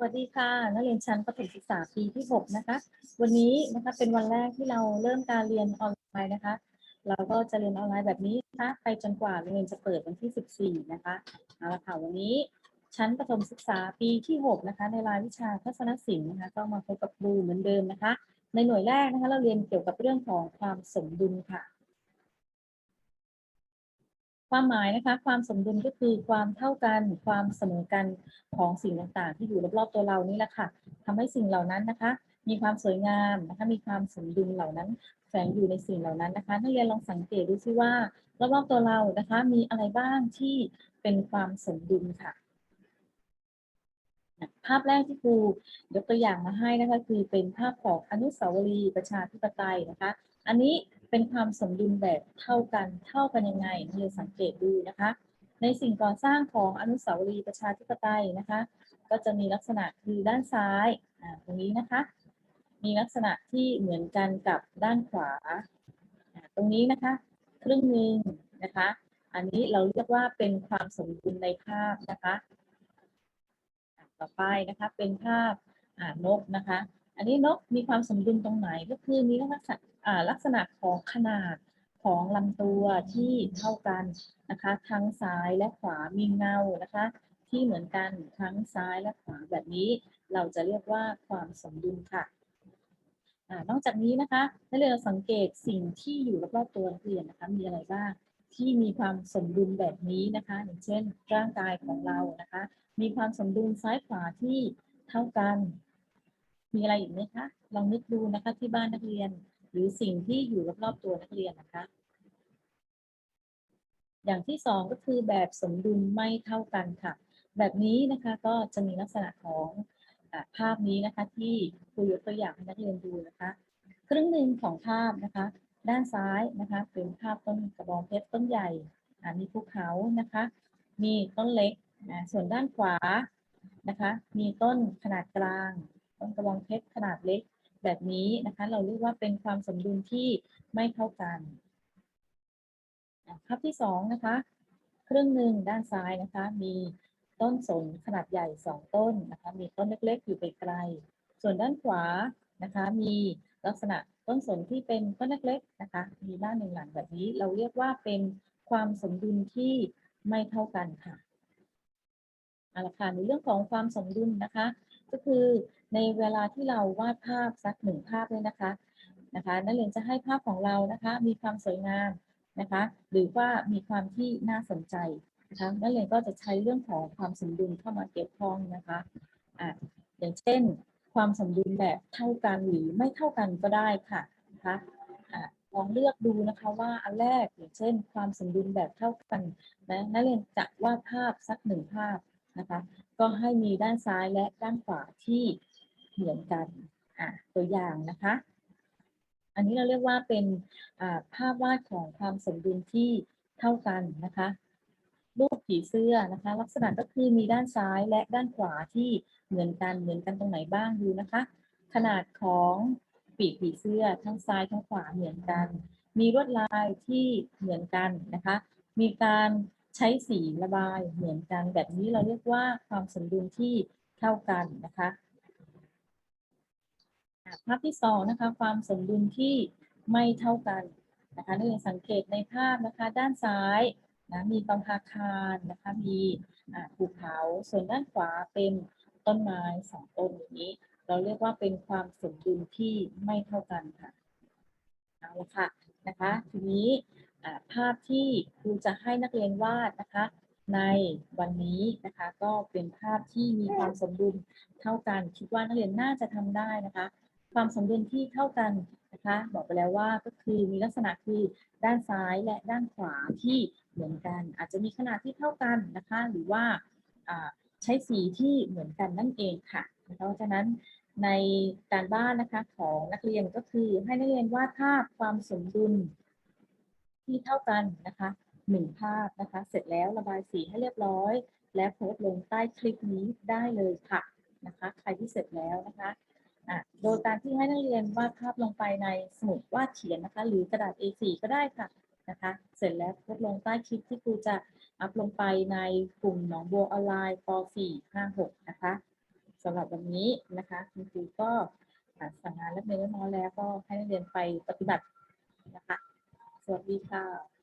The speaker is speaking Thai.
สวัสดีค่ะนักเรียนชั้นประถมศึกษาปีที่ 6 นะคะ วันนี้นะคะเป็นวันแรกที่เราเริ่มการเรียนออนไลน์นะคะ เราก็จะเรียนออนไลน์แบบนี้นะคะไปจนกว่าโรงเรียนจะเปิดวันที่ 14 นะคะเอาละค่ะวันนี้ชั้นประถมศึกษาปีที่ 6 นะคะ ในรายวิชาทัศนศิลป์นะคะก็มาพบกับครูเหมือนเดิมนะคะ ในหน่วยแรกนะคะ เราเรียนเกี่ยวกับเรื่องของความสมดุลค่ะ ความหมายนะคะ ความสมดุลก็คือความเท่ากัน ความเสมอกันของสิ่งต่างๆ ที่อยู่รอบๆตัวเรานี่แหละค่ะทำให้สิ่งเหล่านั้นนะคะ มีความสวยงามนะคะ มีความสมดุลเหล่านั้นแฝงอยู่ในสิ่งเหล่านั้นนะคะนักเรียนลองสังเกตดูซิว่ารอบๆตัวเรานะคะ มีอะไรบ้างที่เป็นความสมดุลค่ะ ภาพแรกที่ครูยกตัวอย่างมาให้นะคะ คือเป็นภาพของอนุสาวรีย์ประชาธิปไตยนะคะ อันนี้ เป็นความสมดุลแบบเท่ากันเท่ากันยังไงเราสังเกตดูนะคะ ในสิ่งก่อสร้างของอนุสาวรีย์ประชาธิปไตยนะคะ ก็จะมีลักษณะคือด้านซ้ายตรงนี้นะคะ มีลักษณะที่เหมือนกันกับด้านขวา ตรงนี้นะคะครึ่งหนึ่งนะคะ อันนี้เราเรียกว่าเป็นความสมดุลในภาพนะคะ ต่อไปนะคะเป็นภาพนกนะคะ อันนี้นกมีความสมดุลตรงไหนก็คือมีลักษณะอ่ลักษณะของขนาดของลำตัวที่เท่ากันนะคะทั้งซ้ายและขวามีเงานะคะที่เหมือนกันทั้งซ้ายและขวาแบบนี้เราจะเรียกว่าความสมดุลค่ะอนอกจากนี้นะคะนักเรียนสังเกตสิ่งที่อยู่รอบๆตัวนักเรียนนะคะมีอะไรบ้างที่มีความสมดุลแบบนี้นะคะ อย่างเช่น ร่างกายของเรานะคะ มีความสมดุลซ้ายขวาที่เท่ากัน มีอะไรอีกไหมคะ ลองนึกดูนะคะที่บ้านนักเรียน หรือสิ่งที่อยู่รอบๆตัวนักเรียนนะคะ อย่างที่สองก็คือแบบสมดุลไม่เท่ากันค่ะ แบบนี้นะคะก็จะมีลักษณะของอภาพนี้นะคะที่ครูยกตัวอย่างให้นักเรียนดูนะคะ ครึ่งหนึ่งของภาพนะคะ ด้านซ้ายนะคะเป็นภาพต้นกระบองเพชรต้นใหญ่มีภูเขานะคะ มีต้นเล็กนะส่วนด้านขวานะคะ มีต้นขนาดกลาง ต้นกระบองเพชรขนาดเล็กแบบนี้นะคะ เราเรียกว่าเป็นความสมดุลที่ไม่เท่ากันอะภาพที่สองนะคะครึ่งหนึ่งด้านซ้ายนะคะ มีต้นสนขนาดใหญ่สองต้นนะคะ มีต้นเล็กๆอยู่ไกลๆส่วนด้านขวานะคะ มีลักษณะต้นสนที่เป็นต้นเล็กๆนะคะ มีบ้านหนึ่งหลังแบบนี้ เราเรียกว่าเป็นความสมดุลที่ไม่เท่ากันค่ะเอาละค่ะในเรื่องของความสมดุลนะคะ ก็คือในเวลาที่เราวาดภาพสักหนึ่งภาพเลยนะคะนะคะนักเรียนจะให้ภาพของเรานะคะมีความสวยงามนะคะหรือว่ามีความที่น่าสนใจนะคะนักเรียนก็จะใช้เรื่องของความสมดุลเข้ามาเกี่ยวข้องนะคะอะอย่างเช่น ความสมดุลแบบเท่ากันหรือไม่เท่ากันก็ได้ค่ะนะคะอะลองเลือกดูนะคะว่าอันแรกอย่างเช่น ความสมดุลแบบเท่ากันนะนักเรียนจะวาดภาพสักหนึ่งภาพนะคะ ก็ให้มีด้านซ้ายและด้านขวาที่เหมือนกันอะตัวอย่างนะคะ อันนี้เราเรียกว่าเป็นภาพวาดของความสมดุลที่เท่ากันนะคะรูปผีเสื้อนะคะ ลักษณะก็คือมีด้านซ้ายและด้านขวาที่เหมือนกันเหมือนกันตรงไหนบ้างดูนะคะ ขนาดของปีกผีเสื้อทั้งซ้ายทั้งขวาเหมือนกัน มีลวดลายที่เหมือนกันนะคะ มีการ ใช้สีระบายเหมือนกันแบบนี้เราเรียกว่าความสมดุลที่เท่ากันนะคะภาพที่สองนะคะความสมดุลที่ไม่เท่ากันนะคะนักเรียนสังเกตในภาพนะคะ ด้านซ้ายนะมีกองอาคารนะคะมีภูเขาส่วนด้านขวาเป็นต้นไม้สองต้นนี้ เราเรียกว่าเป็นความสมดุลที่ไม่เท่ากันค่ะเอาละค่ะนะคะ ทีนี้ ภาพที่ครูจะให้นักเรียนวาดนะคะ ในวันนี้นะคะ ก็เป็นภาพที่มีความสมดุลเท่ากัน คิดว่านักเรียนน่าจะทำได้นะคะ ความสมดุลที่เท่ากันนะคะ บอกไปแล้วว่าก็คือมีลักษณะคือด้านซ้ายและด้านขวาที่เหมือนกัน อาจจะมีขนาดที่เท่ากันนะคะ หรือว่าอ่าใช้สีที่เหมือนกันนั่นเองค่ะเพราะฉะนั้นในการบ้านนะคะของนักเรียนก็คือให้นักเรียนวาดภาพความสมดุล ที่เท่ากันนะคะหนึ่งภาพนะคะ เสร็จแล้วระบายสีให้เรียบร้อย และโพสต์ลงใต้คลิปนี้ได้เลยค่ะนะคะ ใครที่เสร็จแล้วนะคะอะโดยการที่ให้นักเรียนวาดภาพลงไปในสมุดวาดเขียนนะคะ หรือกระดาษ A4 ก็ได้ค่ะนะคะ เสร็จแล้วโพสต์ลงใต้คลิปที่ครูจะอัพลงไปในกลุ่มหนองบัวออนไลน์ป .4 5 6นะคะสำหรับวันนี้นะคะคุณครูก็สั่งงานและเรียนเรียบร้อยแล้วก็ให้นักเรียนไปปฏิบัตินะคะ สวัสดีค่ะ